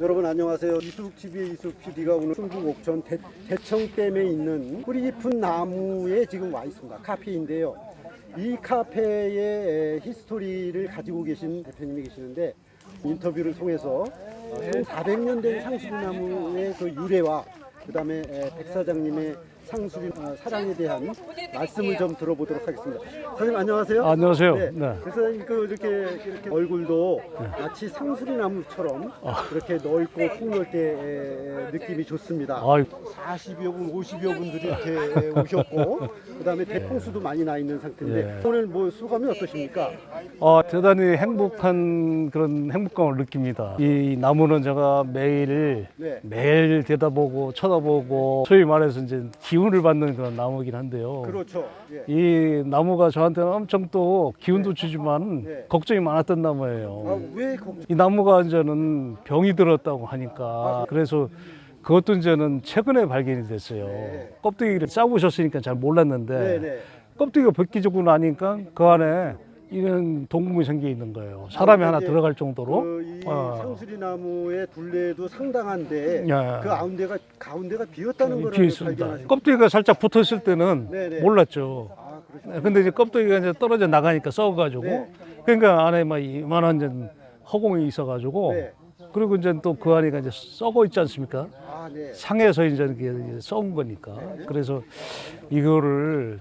여러분 안녕하세요. 이수국 TV의 이수국 PD가 오늘 충북 옥천 대, 대청댐에 있는 뿌리 깊은 나무에 지금 와 있습니다. 카페인데요. 이 카페의 에, 히스토리를 가지고 계신 대표님이 계시는데 인터뷰를 통해서 어, 400년 된 상수리나무의 그 유래와 그 다음에 에, 백 사장님의 상수리 어, 사랑에 대한 말씀을 좀 들어보도록 하겠습니다. 선생님 안녕하세요. 아, 안녕하세요. 네. 네. 그래서 그 이렇게, 이렇게 얼굴도 마치 상수리 나무처럼 이렇게 넓고 폭넓게 느낌이 좋습니다. 아, 40여 분, 50여 분들이 이렇게 오셨고 그다음에 대풍수도 많이 나 있는 상태인데 네. 오늘 뭐 소감이 어떠십니까? 아, 대단히 행복한 그런 행복감을 느낍니다. 이 나무는 제가 매일 네. 매일 들여다보고 쳐다보고 소위 말해서 이제 기 운을 받는 그런 나무이긴 한데요. 그렇죠. 예. 이 나무가 저한테는 엄청 또 기운도 주지만 네. 걱정이 많았던 나무예요. 아, 왜 걱정? 이 나무가 이제는 병이 들었다고 하니까 그래서 그것도 이제는 최근에 발견이 됐어요. 네. 껍데기를 싸우셨으니까 잘 몰랐는데 네, 네. 껍데기가 벗기지고 나니까 그 안에 이런 동물이 생겨 있는 거예요. 사람이 아, 하나 이제 들어갈 정도로. 그이 어. 상수리 나무의 둘레도 상당한데 야. 그 가운데가 가운데가 비었다는 거를 비어 있습니다. 껍데기가 살짝 붙어 있을 때는 네, 네. 몰랐죠. 아. 네, 근데 이제 껍데기가 이제 떨어져 나가니까 썩어가지고 네. 그러니까 안에 막 이만한 이제 허공이 있어가지고 네. 그리고 이제 또 그 안에 이제 썩어 있지 않습니까? 아, 네. 상해서 이제 썩은 거니까 그래서 이거를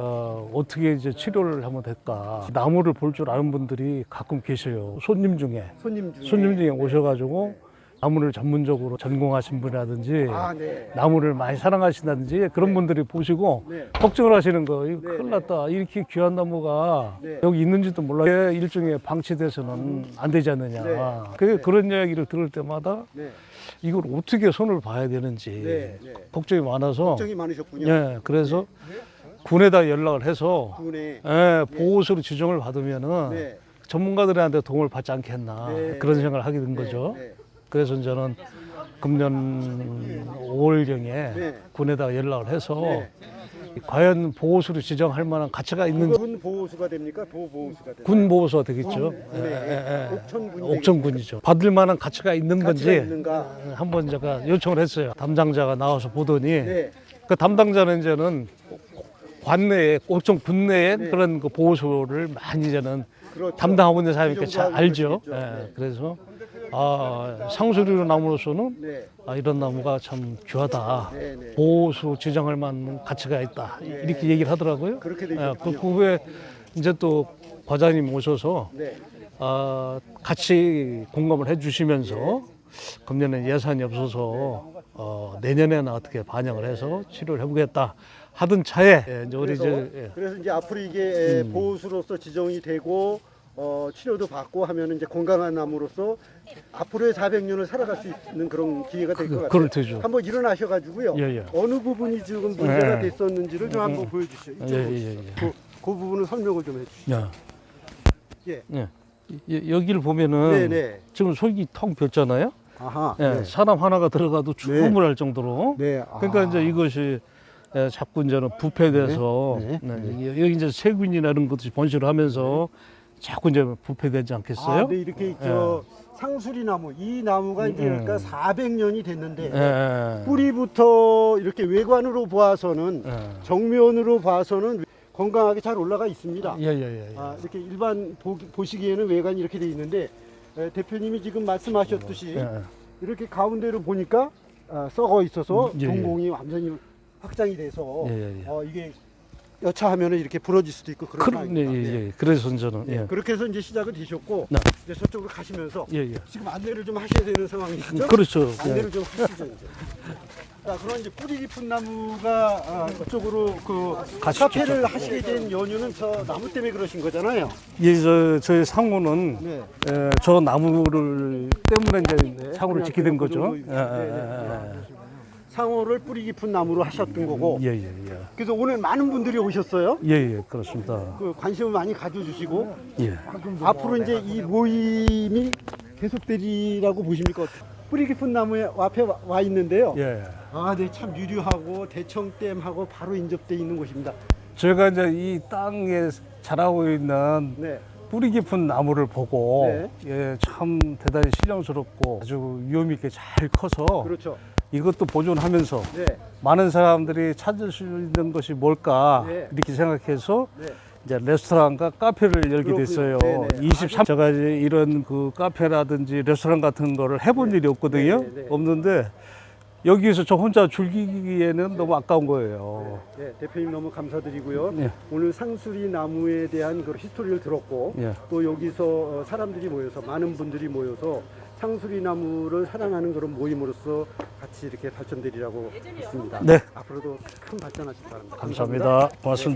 어, 어떻게 이제 치료를 하면 될까 나무를 볼 줄 아는 분들이 가끔 계셔요 손님 중에 손님 중에 손님 중에 오셔가지고 나무를 전문적으로 전공하신 분이라든지 아, 네. 나무를 많이 사랑하신다든지 그런 분들이 보시고 네. 걱정을 하시는 거 이거 네, 큰일 네. 났다 이렇게 귀한 나무가 네. 여기 있는지도 몰라 일종의 방치돼서는 안 되지 않느냐 네. 그 네. 그런 이야기를 들을 때마다 네. 이걸 어떻게 손을 봐야 되는지 네, 네. 걱정이 많아서 걱정이 많으셨군요. 예 그래서 군에다 연락을 해서 군에 예, 보호소로 지정을 받으면은 네. 전문가들한테 도움을 받지 않겠나 네. 그런 생각을 하게 된 네, 거죠. 네. 그래서 저는 금년 5월경에 네. 군에다 연락을 해서 네. 과연 보호소로 지정할 만한 가치가 있는지 군 보호수가 됩니까? 됩니까? 군 보호소가 되겠죠. 군, 예, 네. 예, 예. 옥천군이 옥천군이죠. 받을 만한 가치가 있는 가치가 건지 있는가? 한번 제가 요청을 했어요. 담당자가 나와서 보더니 네. 그 담당자는 이제는 관내에 옥천 군내에 네. 그런 그 보호소를 많이 이제는 그렇죠. 담당하고 있는 사람이니까 그잘 알죠. 예, 계시겠죠. 그래서 아 상수리로 나무로서는 네. 아, 이런 나무가 참 귀하다. 네, 네. 보호수 지정할 만한 가치가 있다. 이렇게 얘기를 하더라고요. 그렇게 예. 그, 그 후에 이제 또 과장님 오셔서 네. 아, 같이 공감을 해주시면서 금년에 예산이 없어서 어, 내년에는 어떻게 반영을 해서 치료를 해보겠다 하던 차에 예, 이제 우리 그래서, 이제 예. 그래서 이제 앞으로 이게 음. 보호수로서 지정이 되고 어, 치료도 받고 하면 이제 건강한 나무로서 앞으로의 400년을 살아갈 수 있는 그런 기회가 될 것 같아요. 그럴 테죠. 한번 일어나셔가지고요. 예, 예. 어느 부분이 지금 문제가 예. 됐었는지를 좀 한번 보여주시죠. 예, 이쪽으로. 예, 예, 예. 그, 그 부분을 설명을 좀 해주시죠. 야. 예. 예. 여- 여기를 보면은 네 네. 지금 속이 텅 비었잖아요. 아하. 예, 네. 사람 하나가 들어가도 충분할 정도로. 네. 아. 그러니까 이제 이것이 예, 자꾸 이제는 부패돼서 네, 네, 여기- 여기 이제 세균이나 이런 것들이 번식을 하면서 자꾸 이제 부패되지 않겠어요? 아, 네, 이렇게 저 상수리 나무 이 나무가 이제 음. 그러니까 400년이 됐는데 예, 예. 뿌리부터 이렇게 외관으로 봐서는 예. 정면으로 봐서는 건강하게 잘 올라가 있습니다. 예, 예, 예. 예. 아, 이렇게 일반 보, 보시기에는 외관이 이렇게 돼 있는데 에, 대표님이 지금 말씀하셨듯이 예. 이렇게 가운데로 보니까 아, 썩어 있어서 음, 예, 예. 동공이 완전히 확장이 돼서 예, 예, 예. 어, 이게 여차하면은 이렇게 부러질 수도 있고 그런 그런 예, 상황입니다. 예, 네. 예. 그래서 저는 네, 예. 그렇게 해서 이제 시작을 되셨고 네. 이제 저쪽으로 가시면서 예, 예. 지금 안내를 좀 하셔야 되는 상황이죠. 그렇죠. 예. 안내를 좀 하시죠 이제. 자, 그럼 이제 뿌리 깊은 나무가 아, 이쪽으로 그 가시죠. 카페를 하시게 된 연유는 저 나무 때문에 그러신 거잖아요. 예, 저 저희 상호는 네. 예, 저 나무를 때문에 이제 상호를 그냥 짓게 된그 거죠. 정도 예, 있- 네, 네. 상호를 뿌리 깊은 나무로 하셨던 거고. 예, 예, 예. 그래서 오늘 많은 분들이 오셨어요. 예, 예, 그렇습니다. 그 관심을 많이 가져주시고 예. 앞으로 이제 이 모임이 계속되리라고 보십니까? 뿌리 깊은 나무에 앞에 와- 와 있는데요. 예. 아, 네, 참 유류하고 대청댐하고 바로 인접돼 있는 곳입니다. 저희가 이제 이 땅에 자라고 있는 네, 뿌리 깊은 나무를 보고 네. 예, 참 대단히 신령스럽고 아주 위험 있게 잘 커서 그렇죠. 이것도 보존하면서 네. 많은 사람들이 찾을 수 있는 것이 뭘까 네. 이렇게 생각해서 네. 이제 레스토랑과 카페를 열게 그렇군요. 됐어요. 네네. 23 제가 이제 이런 그 카페라든지 레스토랑 같은 거를 해본 일이 없거든요. 네네네. 없는데 여기에서 저 혼자 즐기기에는 너무 아까운 거예요. 네, 대표님 너무 감사드리고요. 네. 오늘 상수리 나무에 대한 그 히스토리를 들었고 예. 또 여기서 어, 사람들이 모여서 많은 분들이 모여서 상수리 나무를 사랑하는 그런 모임으로서 같이 이렇게 발전되리라고 믿습니다. 네. 앞으로도 큰 발전하시기 바랍니다. 감사합니다. 고맙습니다.